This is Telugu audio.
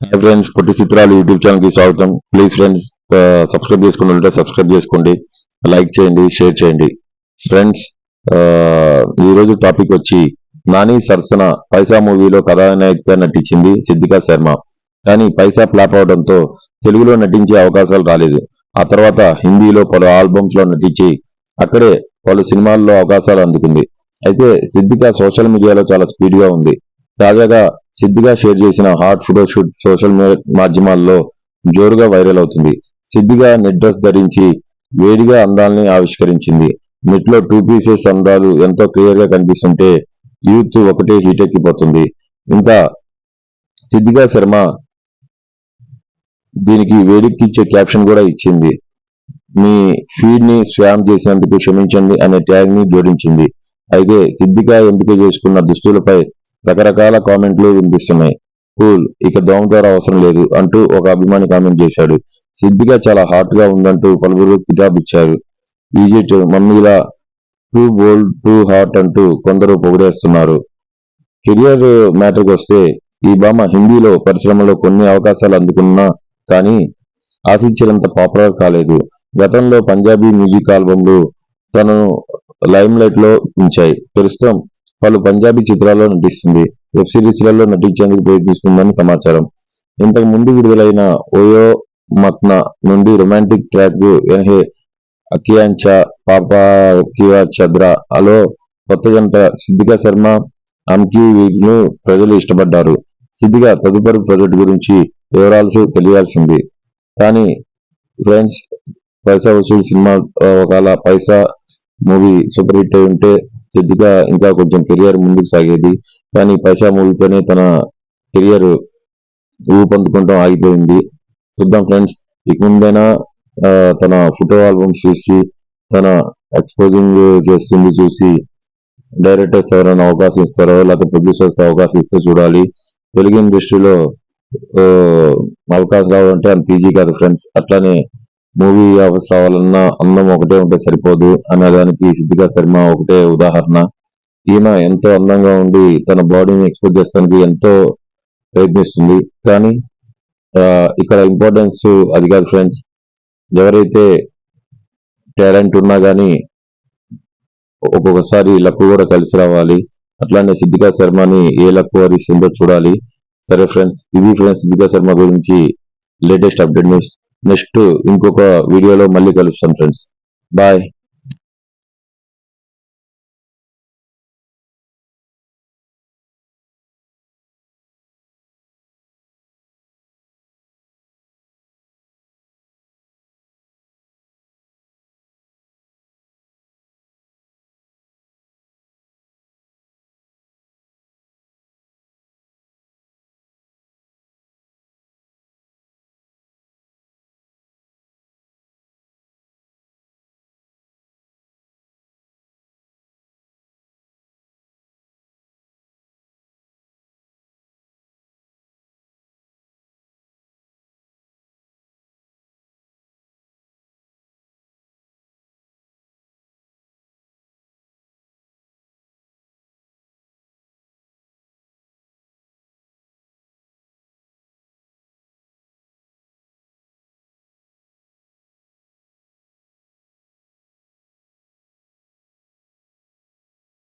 హాయ్ ఫ్రెండ్స్ పొట్టి చిత్రాలు యూట్యూబ్ ఛానల్కి స్వాగతం ప్లీజ్ ఫ్రెండ్స్ సబ్స్క్రైబ్ చేసుకుని ఉంటే సబ్స్క్రైబ్ చేసుకోండి. లైక్ చేయండి షేర్ చేయండి. ఫ్రెండ్స్ uh, ఈ రోజు టాపిక్ వచ్చి నాని సరసన పైసా మూవీలో కథానాయికగా నటించింది సిద్ధికా శర్మ. కానీ పైసా ఫ్లాప్ అవడంతో తెలుగులో నటించే అవకాశాలు రాలేదు. ఆ తర్వాత హిందీలో పలు ఆల్బమ్స్లో నటించి అక్కడే పలు సినిమాల్లో అవకాశాలు అందుకుంది. అయితే సిద్ధిక సోషల్ మీడియాలో చాలా స్పీడ్గా ఉంది. తాజాగా సిద్ధిగా షేర్ చేసిన హాట్ ఫోటో షూట్ సోషల్ మాధ్యమాల్లో జోరుగా వైరల్ అవుతుంది. సిద్ధిగా నెట్ డ్రెస్ ధరించి వేడిగా అందాలని ఆవిష్కరించింది. నెట్లో టూ పీసెస్ అందాలు ఎంతో క్లియర్గా కనిపిస్తుంటే యూత్ ఒకటే హీట్ ఎక్కిపోతుంది. ఇంకా సిద్ధిగా శర్మ దీనికి వేడికిచ్చే క్యాప్షన్ కూడా ఇచ్చింది. మీ ఫీడ్ని స్వామ్ చేసినందుకు క్షమించండి అనే ట్యాగ్ని జోడించింది. అయితే సిద్ధిగా ఎంపిక చేసుకున్న దుస్తులపై రకరకాల కామెంట్లు వినిపిస్తున్నాయి. కూల్ ఇక దోమతోర అవసరం లేదు అంటూ ఒక అభిమాని కామెంట్ చేశాడు. సిద్ధిగా చాలా హాట్గా ఉందంటూ పలువురు కితాబ్ ఇచ్చారు ఈజిప్ట్ మమ్మీలా టూ బోల్డ్ టూ హాట్ అంటూ కొందరు పొగిడేస్తున్నారు. కెరియర్ మ్యాటర్కి వస్తే ఈ భామ హిందీలో పరిశ్రమలో కొన్ని అవకాశాలు అందుకున్నా కానీ ఆశించినంత పాపులర్ కాలేదు. గతంలో పంజాబీ మ్యూజిక్ ఆల్బమ్లు తనను లైమ్ లైట్లో ఉంచాయి. ప్రస్తుతం పలు పంజాబీ చిత్రాల్లో నటిస్తుంది. వెబ్ సిరీస్లలో నటించేందుకు ప్రయత్నిస్తుందని సమాచారం. ఇంతకు ముందు విడుదలైన ఓయో మత్నా నుండి రొమాంటిక్ ట్రాక్ ఎన్హే అకియాంచా పాపా కివా చద్రా అలో కొత్త జంట సిద్ధికా శర్మ అమ్కి వీటిను ప్రజలు ఇష్టపడ్డారు. సిద్ధిగా తదుపరి ప్రాజెక్ట్ గురించి వివరాలు తెలియాల్సింది. కానీ ఫ్రెండ్స్ పైసా వసూలు సినిమా ఒకవేళ పైసా మూవీ సూపర్ హిట్ అయి ఉంటే సిద్ధిగా ఇంకా కొంచెం కెరియర్ ముందుకు సాగేది. కానీ పైసా మూవీతోనే తన కెరియర్ ఊపందుకుంటాం ఆగిపోయింది. చూద్దాం ఫ్రెండ్స్. ఇక ముందైనా తన ఫోటో ఆల్బమ్స్ చూసి తన ఎక్స్పోజింగ్ చేస్తుంది చూసి డైరెక్టర్స్ ఎవరైనా అవకాశం ఇస్తారో లేకపోతే ప్రొడ్యూసర్స్ అవకాశం ఇస్తే చూడాలి. తెలుగు ఇండస్ట్రీలో అవకాశం రావాలంటే అంత ఈజీ కాదు ఫ్రెండ్స్. అట్లానే మూవీ ఆఫర్స్ రావాలన్నా అందం ఒకటే ఉంటే సరిపోదు అన్నదానికి సిద్ధికా శర్మ ఒకటే ఉదాహరణ. ఈయన ఎంతో అందంగా ఉండి తన బాడీని ఎక్స్పోజ్ చేస్తానికి ఎంతో ప్రయత్నిస్తుంది. కానీ ఇక్కడ ఇంపార్టెన్స్ అది కాదు ఫ్రెండ్స్. ఎవరైతే టాలెంట్ ఉన్నా కానీ ఒక్కొక్కసారి లక్ కూడా కలిసి రావాలి. అట్లానే సిద్ధికా శర్మని ఏ లక్ వరిస్తుందో చూడాలి. సరే ఫ్రెండ్స్ ఇది ఫ్రెండ్స్ సిద్ధికా శర్మ గురించి లేటెస్ట్ అప్డేట్ న్యూస్. నెక్స్ట్ ఇంకొక వీడియోలో మళ్ళీ కలుస్తాం ఫ్రెండ్స్ బాయ్